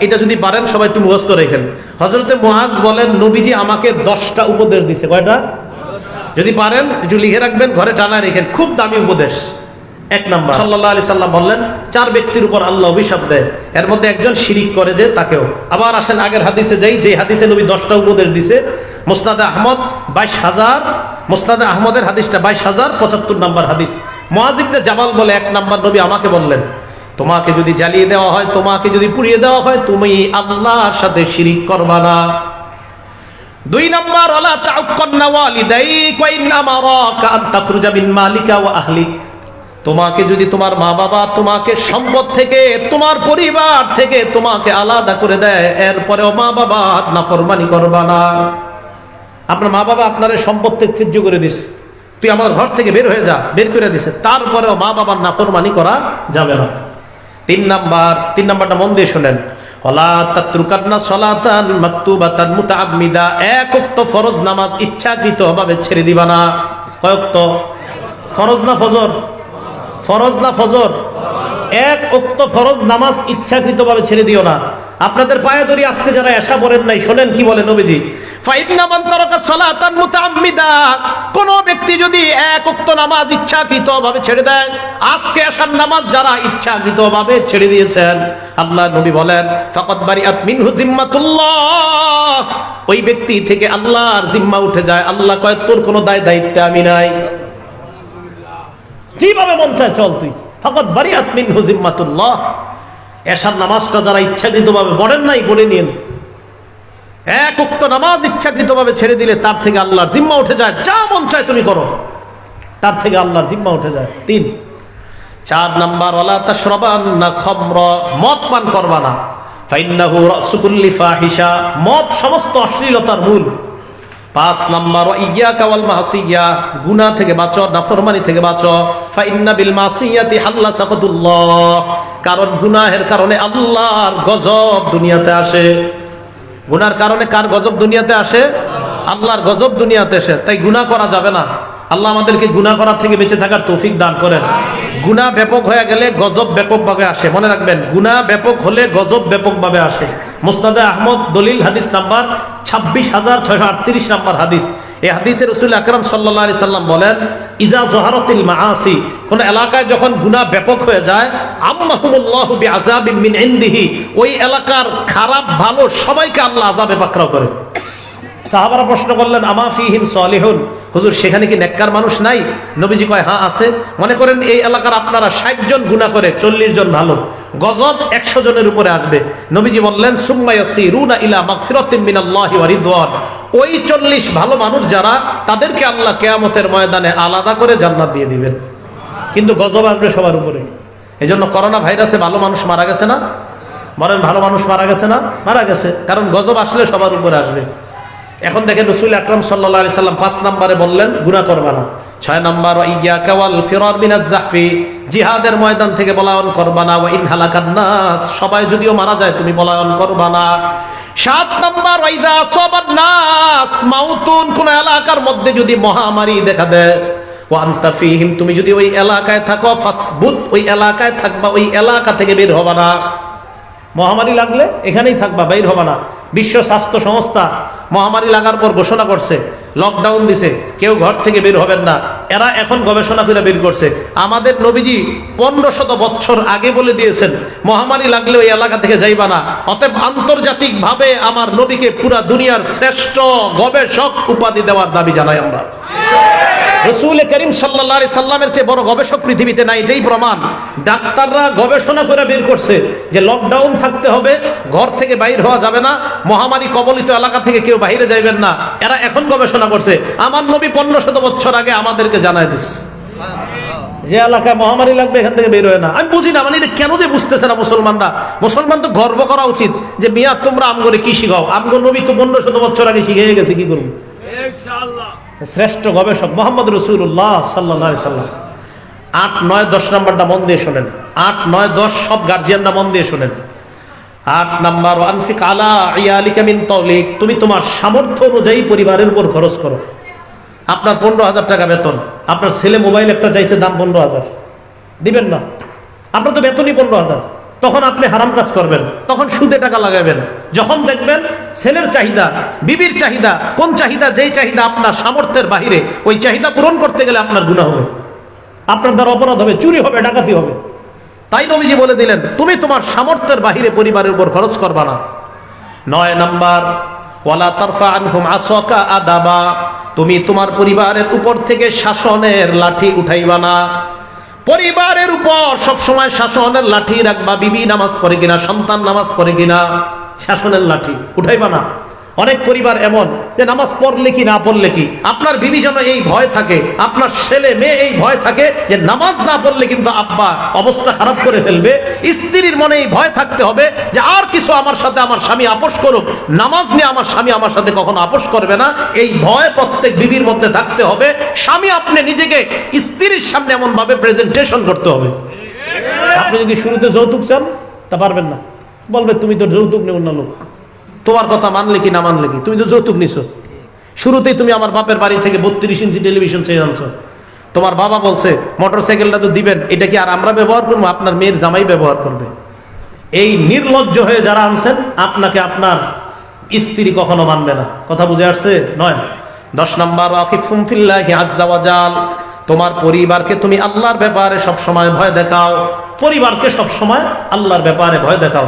এটা যদি পারেন, সবাই একটু মুখস্থ রেখেন। হজরতে মুআজ বলেন, নবীজি আমাকে দশটা উপদেশ দিছে। কয়টা? যদি পারেন, একটু লিখে রাখবেন, ঘরে টানা রেখেন। খুব দামি উপদেশ। এক নাম্বার। সাল্লাহ আলি সাল্লাম বললেন, চার ব্যক্তির উপর আল্লাহ অভিশাপ দেয়। এর মধ্যে একজন শিরিক করে যে তাকেও। আবার আসেন আগের হাদিসে যাই, যে হাদিসে নবী দশটা উপদেশ দিছে। মোসনাদে আহমদ বাইশ হাজার, মোসনাদে আহমদের হাদিসটা বাইশ হাজার, পঁচাত্তর নাম্বার হাদিস। মহাজিবনে জামাল বলে এক নম্বর নবী আমাকে বললেন তোমাকে যদি জ্বালিয়ে দেওয়া হয়, তোমাকে যদি পুড়িয়ে দেওয়া হয়, তুমি আল্লাহর সাথে শিরিক করবা না। দুই নম্বর ওয়ালা তাউক্কান্না ওয়ালিদাইক ওয়া ইন আমারাকা আন তাখরুজা মিন মালিকা ওয়া আহলিক। তোমাকে যদি তোমার মা বাবা তোমাকে সম্পদ থেকে, তোমার পরিবার থেকে তোমাকে আলাদা করে দেয়, এরপরেও মা বাবা নাফরমানি করবা না। আপনার মা বাবা আপনার সম্পদ থেকে ত্যায্য করে দিস তুই আমার ঘর থেকে বের হয়ে যা, বের করে দিছে। তারপরেও মা বাবার নাফরমানি করা যাবে না। তিন নাম্বার, তিন নাম্বারটা মন দিয়ে শোনেন। ফরজ নামাজ ছেড়ে দিবা না। কয়ক্ত ফরজ না ফরজ না এক ফরজ নামাজ ছেড়ে দিও না। আপনাদের পায়ে ধরি আজকে যারা এসা পড়েন নাই, শোনেন কি বলে নবীজি? কোন ব্যক্তি যদি এক ওক্ত নামাজ ইচ্ছাকৃতভাবে ছেড়ে দেয়, আজকে আসার নামাজ যারা ইচ্ছাকৃতভাবে ছেড়ে দিয়েছেন আল্লাহ নবী বলেন জিম্মাতুল্লাহ। ওই ব্যক্তি থেকে আল্লাহর জিম্মা উঠে যায়। আল্লাহ কয়, তোর কোনো দায় দায়িত্বে আমি নাই। যেভাবে মন চায়, চল তুই। ফকত বাড়ি আতমিন হুজিম্মাতুল্লাহ এসার নামাজটা যারা ইচ্ছাকৃতভাবে পড়েন নাই, পড়ে নিন এক উক্ত নামাজ ইচ্ছাকৃতভাবে ছেড়ে দিলে তার থেকে আল্লাহর জিম্মা উঠে যায়। যা মন চায় তুমি করো। তার থেকে আল্লাহর জিম্মা উঠে যায়। তিন। চার নাম্বার, ওয়ালা তাশরাবান্না খামর, মদ পান করবা না। ফাইন্নাহু রাসুকুল্লি ফাহিশা, মদ সমস্ত অশ্লীলতার মূল। পাঁচ নাম্বার ইয়া কাওয়াল মাসিয়া, গুনাহ থেকে বাঁচো, নাফরমানি থেকে বাঁচো। ফাইন্না বিল মাসিয়াতি হাল্লা সাকাতুল্লাহ কারণ গুনাহের কারণে আল্লাহর গজব দুনিয়াতে আসে। গুনার কারণে কার গজব দুনিয়াতে আসে? আল্লাহর গজব দুনিয়াতে আসে। তাই গুনাহ করা যাবে না। আল্লাহ আমাদেরকে গুনাহ করার থেকে বেঁচে থাকার তৌফিক দান করেন। গুনা ব্যাপক হয়ে গেলে গজব ব্যাপকভাবে আসে। মনে রাখবেন গুনা ব্যাপক হলে গজব ব্যাপকভাবে আসে। মুস্তাদা আহমদ দলিল হাদিস নাম্বার ছাব্বিশ হাজার ছয়শো আটত্রিশ নাম্বার হাদিস। এই হাদিসের রসুল আকরাম সাল্লাহ আলি সাল্লাম বলেন, ইদা জহারতিল মাহাসি কোন এলাকায় যখন গুনা ব্যাপক হয়ে যায়, আম্মাহুমুল্লাহ বি আজাবিন মিন ইন্দিহি ওই এলাকার খারাপ ভালো সবাইকে আল্লাহ আজাবে পাকড়াও করে। সাহাবারা প্রশ্ন করলেন, আমা ফিহিম সলিহুন? হুজুর, সেখানে কি নেককার মানুষ নাই? নবীজি কয় হ্যাঁ আছে। মনে করেন, এই এলাকার আপনারা ষাট জন গুণা করে, চল্লিশ জন ভালো। গজব একশো জনের উপরে আসবে। নবীজি বললেন সুম্মায়াসি রুনা ইলা মাগফিরাতিন মিনাল্লাহি ওয়া রিদওয়ান। ওই চল্লিশ ভালো মানুষ যারা, তাদেরকে আল্লাহ কেয়ামতের ময়দানে আলাদা করে জান্নাত দিয়ে দিবেন। কিন্তু গজব আসবে সবার উপরে। এই জন্য করোনা ভাইরাসে ভালো মানুষ মারা গেছে না? বলেন ভালো মানুষ মারা গেছে না? মারা গেছে। কারণ গজব আসলে সবার উপরে আসবে। এখন দেখেন রসুল আকরাম সাল্লাহ আলি সাল্লাম পাঁচ নম্বরে বললেন গুণা করবা না। ছয় নম্বর ইয়া কাওয়াল ফিরর মিনাজ জাহফি। জিহাদের ময়দান থেকে বলায়ন করবা না। ওয়া ইন হালাকান নাস। সবাই যদিও মারা যায়, তুমি বলায়ন করবা না। সাত নম্বর ওয়াইদা সাবান নাস। মাউতুন কোন এলাকার মধ্যে যদি মহামারী দেখা দেয় ওয়ান্তা ফিহিম, তুমি যদি ওই এলাকায় থাকো, ফাসবুত, ওই এলাকায় থাকবা, ওই এলাকা থেকে বের হবা না। মহামারী লাগলে এখানেই থাকবা বাইর হবে না। বিশ্ব স্বাস্থ্য সংস্থা মহামারী লাগার পর ঘোষণা করছে লকডাউন দিছে, কেউ ঘর থেকে বের হবেন না। এরা এখন গবেষণা করে বের করছে। আমাদের নবীজি পনেরো শত বছর আগে বলে দিয়েছেন, মহামারী লাগলে ওই এলাকা থেকে যাইবা না। অতএব আন্তর্জাতিক ভাবে আমার নবীকে পুরা দুনিয়ার শ্রেষ্ঠ গবেষক উপাধি দেওয়ার দাবি জানাই আমরা। রসুল করিম সাল্লাহ সাল্লামের চেয়ে বড় গবেষক পৃথিবীতে নাই এটাই প্রমাণ। ডাক্তাররা গবেষণা করে বের করছে যে লকডাউন থাকতে হবে ঘর থেকে বাইর হওয়া যাবে না মহামারী কবলিত এলাকা থেকে কেউ বাইরে যাইবেন না। এরা এখন গবেষণা করছে। আমার নবী পনেরো শত বছর আগে আমাদেরকে জানাই দিস। যে এলাকায় মহামারী লাগবে এখান থেকে বের হয় না। আমি বুঝি না মানে এটা কেন যে বুঝতেছে না মুসলমানরা? মুসলমান তো গর্ব করা উচিত যে মিয়া তোমরা আমগরে কি শিখাও? আমগো নবী তো পনেরো শত বছর আগে শিখে গেছে কি করব? শ্রেষ্ঠ গবেষক মোহাম্মদ রসুল্লাহ সাল্লাহ সাল্লাম। আট, নয়, দশ নাম্বারটা মন দিয়ে শোনেন। আট, নয়, দশ সব গার্জিয়ানরা মন দিয়ে শোনেন। আট নাম্বার, আনফিক আলা ইয়ালিকা মিন তৌলিক তুমি তোমার সামর্থ্য অনুযায়ী পরিবারের উপর খরচ করো। আপনার পনেরো হাজার টাকা বেতন, আপনার ছেলে মোবাইল একটা চাইছে দাম পনেরো হাজার। দিবেন না। আপনার তো বেতনই পনেরো হাজার। তখন আপনি হারাম কাজ করবেন, তখন সুদে টাকা লাগাবেন। যখন দেখবেন ছেলের চাহিদা, বিবির চাহিদা, কোন চাহিদা, যেই চাহিদা আপনার সামর্থ্যের বাহিরে, ওই চাহিদা পূরণ করতে গেলে আপনার গুণা হবে। আপনার দ্বারা অপরাধ হবে, চুরি হবে, ডাকাতি হবে। তাই নবীজি বলে দিলেন, তুমি তোমার সামর্থ্যের বাহিরে পরিবারের উপর খরচ করবা না। নয় নাম্বার, ওয়ালা তারফা আনহুম আসকা আদাবা। তুমি তোমার পরিবারের উপর থেকে শাসনের লাঠি উঠাইবা না। পরিবারের উপর সব সময় শাসনের লাঠি রাখবা, বিবি নামাজ পড়ে কিনা, সন্তান নামাজ পড়ে কিনা, শাসনের লাঠি, উঠাইবা না। অনেক পরিবার এমন যে নামাজ পড়লে কি, না পড়লে কি? আপনার বিবি যেন এই ভয় থাকে, আপনার ছেলে মেয়ে এই ভয় থাকে যে নামাজ না পড়লে কিন্তু আব্বা অবস্থা খারাপ করে ফেলবে। স্ত্রীর মনে এই ভয় থাকতে হবে যে আর কিছু আমার সাথে আমার স্বামী আপোষ করুক। নামাজ নিয়ে আমার স্বামী আমার সাথে কখনো আপোষ করবে না। এই ভয় প্রত্যেক বিবির মধ্যে থাকতে হবে। স্বামী আপনি নিজেকে স্ত্রীর সামনে এমন ভাবে প্রেজেন্টেশন করতে হবে। আপনি যদি শুরুতে যৌতুক চান, তা পারবেন না। বলবে, তুমি তো যৌতুক নেও না লোক। তোমার কথা মানলে কি না মানলে কি? তুমি তো যৌতুক নিছো। শুরুতেই তুমি আমার বাপের বাড়ি থেকে বত্রিশ ইঞ্চি টেলিভিশন চেয়ে আনছো। তোমার বাবা বলছে মোটর সাইকেলটা তো দিবেন, এটা কি আর আমরা ব্যবহার করব? আপনার মেয়ের জামাই ব্যবহার করবে। এই নির্লজ্জ হয়ে যারা আনছেন, আপনাকে আপনার স্ত্রী কখনো মানবে না। কথা বুঝে আসছে? নয়। দশ নম্বর তোমার পরিবারকে তুমি আল্লাহর ব্যাপারে সব সময় ভয় দেখাও। পরিবারকে সব সময় আল্লাহর ব্যাপারে ভয় দেখাও।